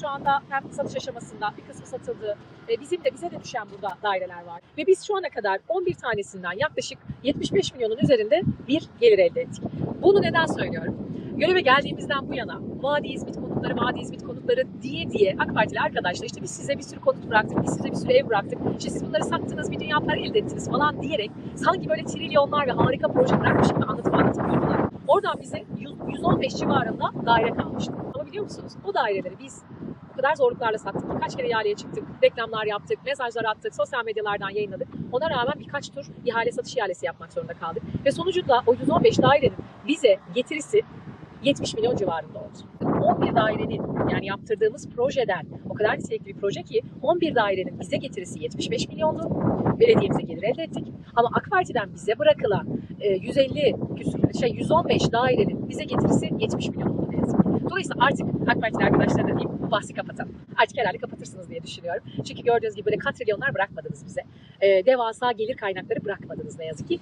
şu anda hem satış aşamasında bir kısmı satıldı. E, bizim de bize de düşen burada daireler var. Ve biz şu ana kadar 11 tanesinden yaklaşık 75 milyonun üzerinde bir gelir elde ettik. Bunu neden söylüyorum? Göreve geldiğimizden bu yana vadi hizmet konutları, vadi hizmet konutları diye diye AK Partili arkadaşlar işte biz size bir sürü konut bıraktık, biz size bir sürü ev bıraktık, işte siz bunları sattınız, bir dünya para elde ettiniz falan diyerek sanki böyle trilyonlar ve harika proje bırakmış gibi anlatıp anlatıp durdular. Oradan bize 100, 115 civarında daire kalmıştı. Biliyor musunuz o daireleri biz o kadar zorluklarla sattık ki kaç kere ihaleye çıktık, reklamlar yaptık, mesajlar attık, sosyal medyalardan yayınladık. Ona rağmen birkaç tur ihale satış ihalesi yapmak zorunda kaldık. Ve sonucunda o 115 dairenin bize getirisi 70 milyon civarında oldu. 11 dairenin yani yaptırdığımız projeden o kadar nitelikli bir proje ki 11 dairenin bize getirisi 75 milyondu. Belediyemize gelir elde ettik. Ama AK Parti'den bize bırakılan e, 150 küsur, şey 115 dairenin bize getirisi 70 milyon oldu. Dolayısıyla artık AK Partili arkadaşlara da diyeyim bu bahsi kapatalım. Artık herhalde kapatırsınız diye düşünüyorum. Çünkü gördüğünüz gibi böyle katrilyonlar bırakmadınız bize. E, devasa gelir kaynakları bırakmadınız ne yazık ki.